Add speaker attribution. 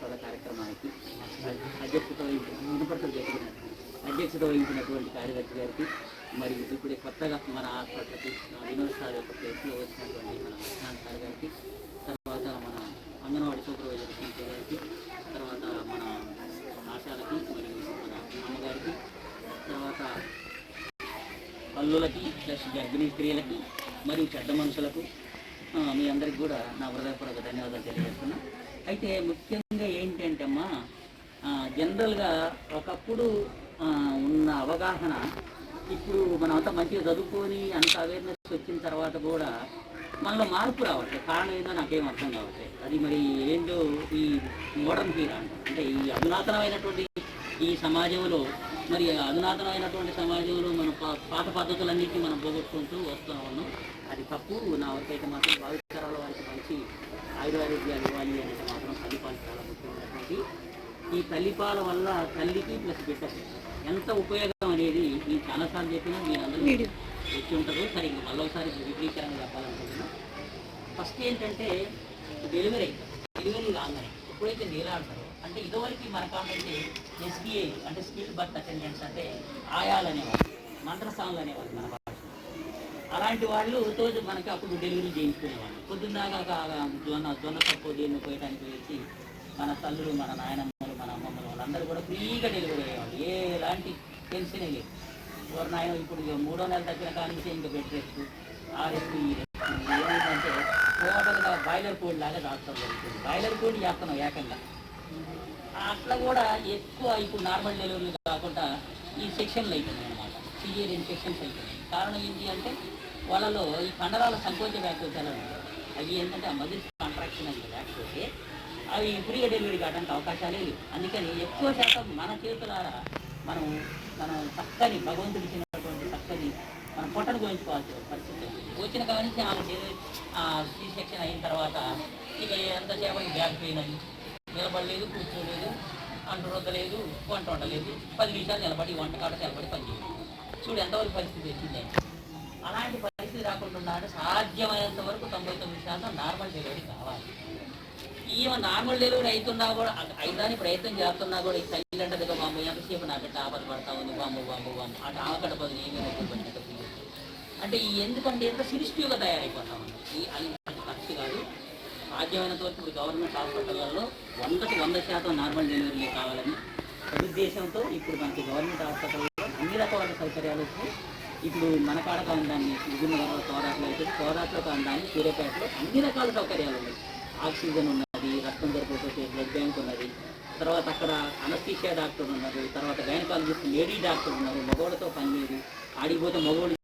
Speaker 1: పద కార్యక్రమానికి అధ్యక్షత వహించిన మునుపట్ల అధ్యక్షత వహించినటువంటి కార్యదర్శి గారికి మరియు ఇప్పుడే కొత్తగా మన హాస్పిటల్కి వినోద్ సార్ యొక్క ప్లేస్లో వచ్చినటువంటి మన విశ్రాంత్ సార్ గారికి తర్వాత మన అంగన్వాడీ సూపర్వైజర్ టీచర్ గారికి తర్వాత మన ఆశాలకి మరియు మన అమ్మగారికి తర్వాత పల్లులకి ప్లస్ గర్భిణీ స్త్రీలకి మరియు చెడ్డ మనుషులకు మీ అందరికి కూడా నా హృదయపూర్వక ధన్యవాదాలు తెలియజేస్తున్నాను అయితే ముఖ్యంగా ఏంటంటే అమ్మా జనరల్గా ఒకప్పుడు ఉన్న అవగాహన ఇప్పుడు మనమంతా మంచిగా చదువుకొని అంత అవేర్నెస్ వచ్చిన తర్వాత కూడా మనలో మార్పు రావట్లేదు. కారణం ఏందో నాకేం అర్థం కావట్లేదు. అది మరి ఏంటో ఈ మోడర్న్ ఫీల్ అంటే. ఈ అధునాతనమైనటువంటి ఈ సమాజంలో మరి అధునాతనమైనటువంటి సమాజంలో మన పాత పద్ధతులన్నింటినీ మనం పోగొట్టుకుంటూ వస్తూ ఉన్నాం అది తప్పు. నా వరకు అయితే మాత్రం భావితరాల వారికి మంచి ఆయుర్వేద్యాలు ఇవ్వాలి అనేది మాత్రం తల్లిపాలు చాలా ముఖ్యమైనటువంటి ఈ తల్లిపాల వల్ల తల్లికి ప్లస్ బిడ్డకి ఎంత ఉపయోగం అనేది నేను చాలాసార్లు చెప్పినా మీరు. అందరూ వచ్చి ఉంటారు. సరే ఇంక మళ్ళీ ఒకసారి విపరీకరంగా చెప్పాలనుకుంటున్నాను ఫస్ట్ ఏంటంటే డెలివరీ డెలివరీ రాగానే ఎప్పుడైతే నీలాడతారో అంటే ఇదివరకు మన కామెంటే ఎస్బీఐ అంటే స్కిల్ బర్త్ అటెండెంట్స్ అంటే ఆయాలు అనేవాళ్ళు మంత్రస్థానాలు అనేవాళ్ళు మన అలాంటి వాళ్ళు రోజు మనకి అప్పుడు డెలివరీ చేయించుకునేవాళ్ళు. పొద్దున్నాక జొన్న జొన్న కప్పు దీన్ని పోయడానికి వచ్చి మన తల్లులు మన నాయనమ్మలు మన అమ్మమ్మలు వాళ్ళందరూ కూడా ఫ్రీగా డెలివరీ అయ్యేవాళ్ళు. ఎలాంటి టెన్షన్ లేదు. ఎవరు నాయన ఇప్పుడు మూడో నెల దగ్గర కానీ ఇంకా బెడ్ రెస్ట్ ఆ రెస్ట్ ఈ రెస్ట్ ఏమైందంటే టోటల్గా బాయిలర్ కోడ్ లాగా డాక్టర్ జరుగుతుంది. బాయిలర్ కోడ్ చేస్తున్నాం ఏకంగా అట్లా కూడా ఎక్కువ ఇప్పుడు నార్మల్ డెలివరీ కాకుండా ఈ సెక్షన్లు అయిపోయినాయి అనమాట సిజేరియన్ సెక్షన్స్ అయిపోయినాయి. కారణం ఏంటి అంటే వాళ్ళలో ఈ కండరాల సంకోచ వ్యాఖ్యలు అవి ఏంటంటే ఆ మజిల్ కాంట్రాక్షన్ అనేది లేకపోతే అవి ఫ్రీగా డెలివరీ కావడానికి అవకాశాలే లేవు అందుకని ఎక్కువ శాతం మన చేతులారా మనం మనం చక్కని భగవంతుడు ఇచ్చినటువంటి చక్కని మనం పొట్టను గోయించుకోవాల్సిన పరిస్థితి వచ్చిన కాడి ఆమె డెలివరీ సెక్షన్ అయిన తర్వాత ఇక ఎంతసేపటి బ్యాక్ పెయిన్ అని నిలబడలేదు కూర్చోలేదు అంటు రుద్దలేదు వంట వండలేదు పది నిమిషాలు నిలబడి వంట కాడ నిలబడి పని చూడు ఎంతవరకు పరిస్థితి వచ్చింది. అలాంటి పరిస్థితి రాకుండా ఉండాలంటే సాధ్యమైనంత వరకు తొంభై తొమ్మిది శాతం నార్మల్ డెలివరీ కావాలి. ఈమె నార్మల్ డెలివరీ అవుతున్నా కూడా అయిదాని ప్రయత్నం చేస్తున్నా కూడా ఈ తల్లి అంటదిగా బాబు ఎంతసేపు నా బిడ్డ ఆపద పడతా ఉంది? బాంబు బాంబు బాంబు అటు ఆకడ బదులు ఏమీ నొప్పులు అంటే ఈ ఎందుకంటే ఎంత సిరిస్టివ్గా తయారైపోతా ఉంది. ఈ అది ఖర్చు కాదు. సాధ్యమైనంత వరకు ఇప్పుడు గవర్నమెంట్ హాస్పిటల్లో వందకి వంద శాతం నార్మల్ డెలివరీలే కావాలని సదుద్దేశంతో ఇప్పుడు మనకి గవర్నమెంట్ హాస్పిటల్లో అన్ని రకాల సౌకర్యాలు వచ్చి ఇప్పుడు మన కాడ కాందాన్ని విభిన్న కోరాట్లో అయితే తోరాట్లో కాందాన్ని సూర్యాపేటలో అన్ని రకాల సౌకర్యాలు ఉన్నాయి. ఆక్సిజన్ అది రక్తం దొరికిపోతే బ్లడ్ బ్యాంక్ ఉన్నది. తర్వాత అక్కడ అనస్థీషియా డాక్టర్ ఉన్నారు. తర్వాత గైనకాలజిస్ట్ లేడీ డాక్టర్ ఉన్నారు. మగవాళ్ళతో పని లేదు ఆడిపోతే మగవాళ్ళు